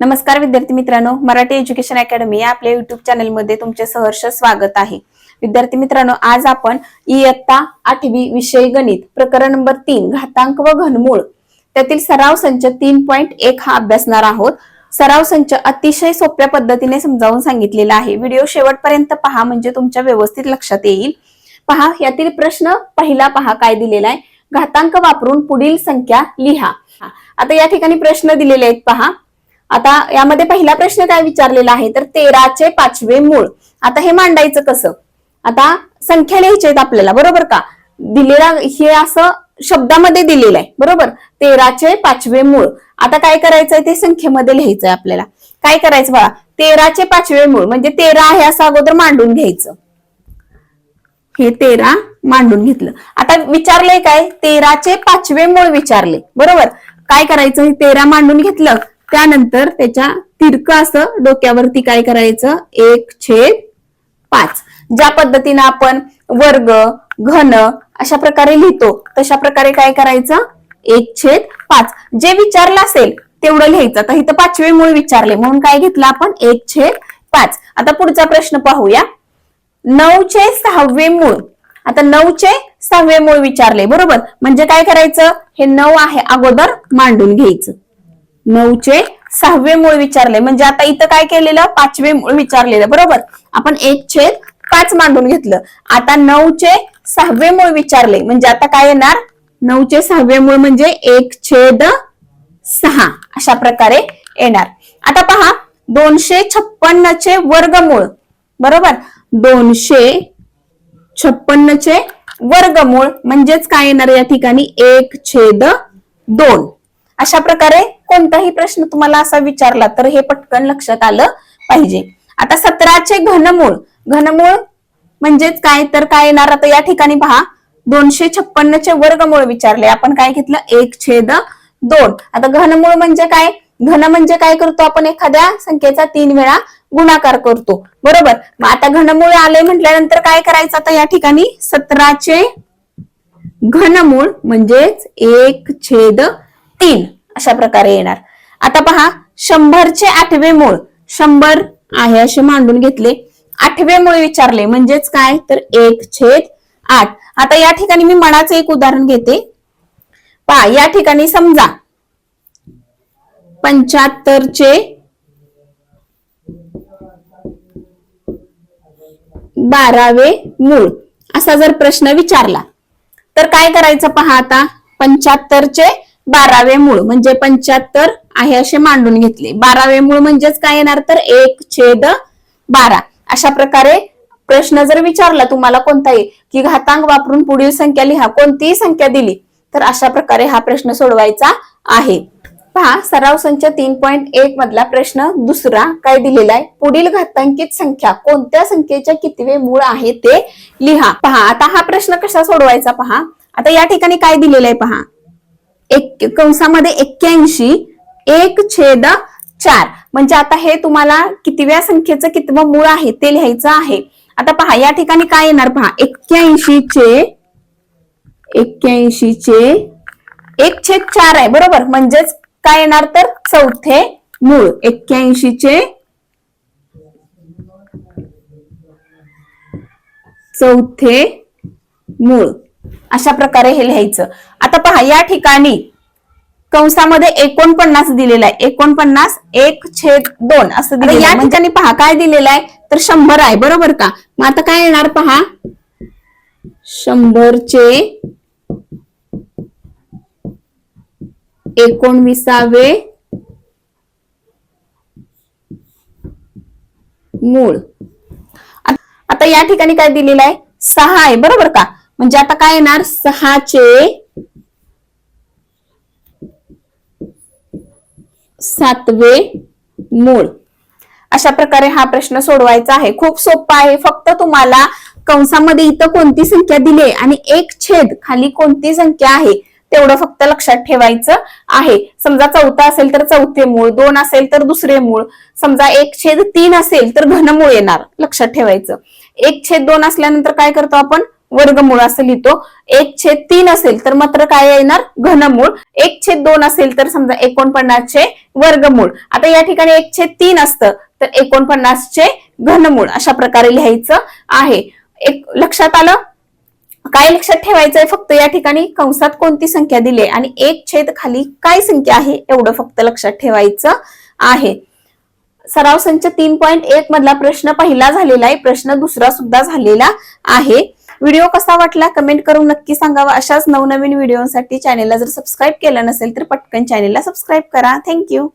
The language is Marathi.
नमस्कार विद्यार्थी मित्रांनो मराठी एज्युकेशन अकॅडमी या आपल्या युट्यूब चॅनलमध्ये तुमचे सहर्ष स्वागत आहे. विद्यार्थी मित्रांनो आज आपण इयत्ता आठवी विषय गणित प्रकरण नंबर तीन घातांक व घनमूळ. त्यातील सराव संच तीन पॉईंट एक हा अभ्यासणार आहोत. सराव संच अतिशय सोप्या पद्धतीने समजावून सांगितलेला आहे. व्हिडिओ शेवटपर्यंत पहा म्हणजे तुमच्या व्यवस्थित लक्षात येईल. पहा यातील प्रश्न पहिला पहा काय दिलेला आहे. घातांक वापरून पुढील संख्या लिहा. आता या ठिकाणी प्रश्न दिलेले आहेत पहा. आता यामध्ये पहिला प्रश्न काय विचारलेला आहे? तर तेराचे पाचवे मूळ. आता हे मांडायचं कसं? आता संख्या लिहायच्या आहेत आपल्याला बरोबर का? दिलेला हे असं शब्दामध्ये दिलेलं आहे बरोबर? तेराचे पाचवे मूळ. आता काय करायचंय? ते संख्येमध्ये लिहायचंय आपल्याला. काय करायचं बघा? तेराचे पाचवे मूळ म्हणजे तेरा आहे असं अगोदर मांडून घ्यायचं. हे तेरा मांडून घेतलं. आता विचारलंय काय? तेराचे पाचवे मूळ विचारले बरोबर? काय करायचं? हे तेरा मांडून घेतलं. त्यानंतर त्याच्या तिरक असं डोक्यावरती काय करायचं? एक छेद पाच. ज्या पद्धतीनं आपण वर्ग घन अशा प्रकारे लिहितो तशा प्रकारे काय करायचं? एक छेद पाच. जे विचारलं असेल तेवढं लिहायचं. आता इथं पाचवे मूळ विचारले म्हणून काय घेतलं आपण? एक छेद पाच. आता पुढचा प्रश्न पाहूया. नऊचे सहावे मूळ. आता नऊचे सहावे मूळ विचारले बरोबर? म्हणजे काय करायचं? हे नऊ आहे अगोदर मांडून घ्यायचं. नऊचे सहावे मूळ विचारले. म्हणजे आता इथं काय केलेलं? पाचवे मूळ विचारलेलं. बरोबर? आपण एक छेद पाच मांडून घेतलं. आता नऊचे सहावे मूळ विचारले. म्हणजे आता काय येणार? नऊचे सहावे मूळ म्हणजे एक छेद सहा. अशा प्रकारे येणार. आता पहा दोनशे छप्पन्नचे वर्गमूळ. बरोबर? दोनशे छप्पन्नचे वर्गमूळ. म्हणजेच काय येणार या ठिकाणी? एक छेद दोन. अशा प्रकारे कोणताही प्रश्न तुम्हाला असा विचारला तर हे पटकन लक्षात आलं पाहिजे. आता सतराचे घनमूळ. घनमूळ म्हणजेच काय? तर काय येणार? आता या ठिकाणी पहा. दोनशे छप्पन्नचे वर्गमूळ विचारले. आपण काय घेतलं? एक छेद दोन. आता घनमूळ म्हणजे काय? घन म्हणजे काय करतो आपण एखाद्या संख्येचा तीन वेळा गुणाकार करतो. बरोबर? मग आता घनमूळ आले म्हटल्यानंतर काय करायचं आता या ठिकाणी? सतराचे घनमूळ म्हणजेच एक छेद तीन. अशा प्रकारे येणार. आता पहा शंभरचे आठवे मूळ. शंभर आहे असे मांडून घेतले. आठवे मूळ विचारले म्हणजेच काय? तर एक छेद आठ. आता या ठिकाणी मी मनाचं एक उदाहरण घेते. पहा या ठिकाणी समजा पंच्याहत्तरचे बारावे मूळ. असा जर प्रश्न विचारला तर काय करायचं पहा आता? पंच्याहत्तरचे बारावे मूळ म्हणजे पंच्याहत्तर आहे असे मांडून घेतले. बारावे मूळ म्हणजेच काय येणार तर एक छेद बारा. अशा प्रकारे प्रश्न जर विचारला तुम्हाला कोणताही की घातांक वापरून पुढील संख्या लिहा कोणतीही संख्या दिली तर अशा प्रकारे हा प्रश्न सोडवायचा आहे. पहा सराव संच तीन पॉईंट एक मधला प्रश्न दुसरा काय दिलेला आहे? पुढील घातांकित संख्या कोणत्या संख्येच्या कितवे मूळ आहे ते लिहा. पहा आता हा प्रश्न कसा सोडवायचा पहा? आता या ठिकाणी काय दिलेला आहे पहा? एक कंसामध्ये एक्क्याऐंशी एक छेद चार. म्हणजे आता हे तुम्हाला कितव्या संख्येचं कितवं मूळ आहे ते लिहायचं आहे. आता पहा या ठिकाणी काय येणार पहा? एक्क्याऐंशी चे एक्क्याऐंशी चे एक छेद चार आहे बरोबर? म्हणजेच काय येणार तर? चौथे मूळ. एक्क्याऐंशी चे चौथे मूळ. अशा प्रकारे हे लिहायचं. आता पहा या ठिकाणी कंसामध्ये एकोणपन्नास दिलेलं आहे. एकोणपन्नास एक छेद दोन असं दिलं या ठिकाणी पहा काय दिलेलं आहे? तर शंभर आहे बरोबर का? मग आता काय येणार पहा? शंभरचे एकोणविसावे मूळ. आता या ठिकाणी काय दिलेलं आहे? सहा आहे बरोबर का? म्हणजे आता काय येणार? सहाचे सातवे मूळ. अशा प्रकारे हा प्रश्न सोडवायचा आहे. खूप सोपा आहे. फक्त तुम्हाला कंसामध्ये इथं कोणती संख्या दिली आहे आणि एक छेद खाली कोणती संख्या आहे तेवढं फक्त लक्षात ठेवायचं आहे. समजा चौथा असेल तर चौथे मूळ दोन असेल तर दुसरे मूळ. समजा एक छेद तीन असेल तर घनमूळ येणार. लक्षात ठेवायचं. एक छेद दोन असल्यानंतर काय करतो आपण? वर्गमूळ असं लिहितो एक छेद तीन असेल तर मात्र काय येणार? घनमूळ. एक छेद दोन असेल तर समजा एकोणपन्नासचे वर्गमूळ. आता या ठिकाणी एक छेद तीन असतं तर एकोणपन्नासचे घनमूळ अशा प्रकारे लिहायचं आहे. एक लक्षात आलं? काय लक्षात ठेवायचंय? फक्त या ठिकाणी कंसात कोणती संख्या दिली आहे? आणि एक छेद खाली काय संख्या आहे? एवढं फक्त लक्षात ठेवायचं आहे. सराव संच तीन पॉईंट एक मधला प्रश्न पहिला झालेला आहे. प्रश्न दुसरा सुद्धा झालेला आहे. व्हिडिओ कसा वाटला कमेंट करून नक्की सांगावा. अशाच नवनवीन व्हिडिओसाठी चॅनेलला जर सबस्क्राईब केलं नसेल तर पटकन चॅनेलला सबस्क्राईब करा. थँक्यू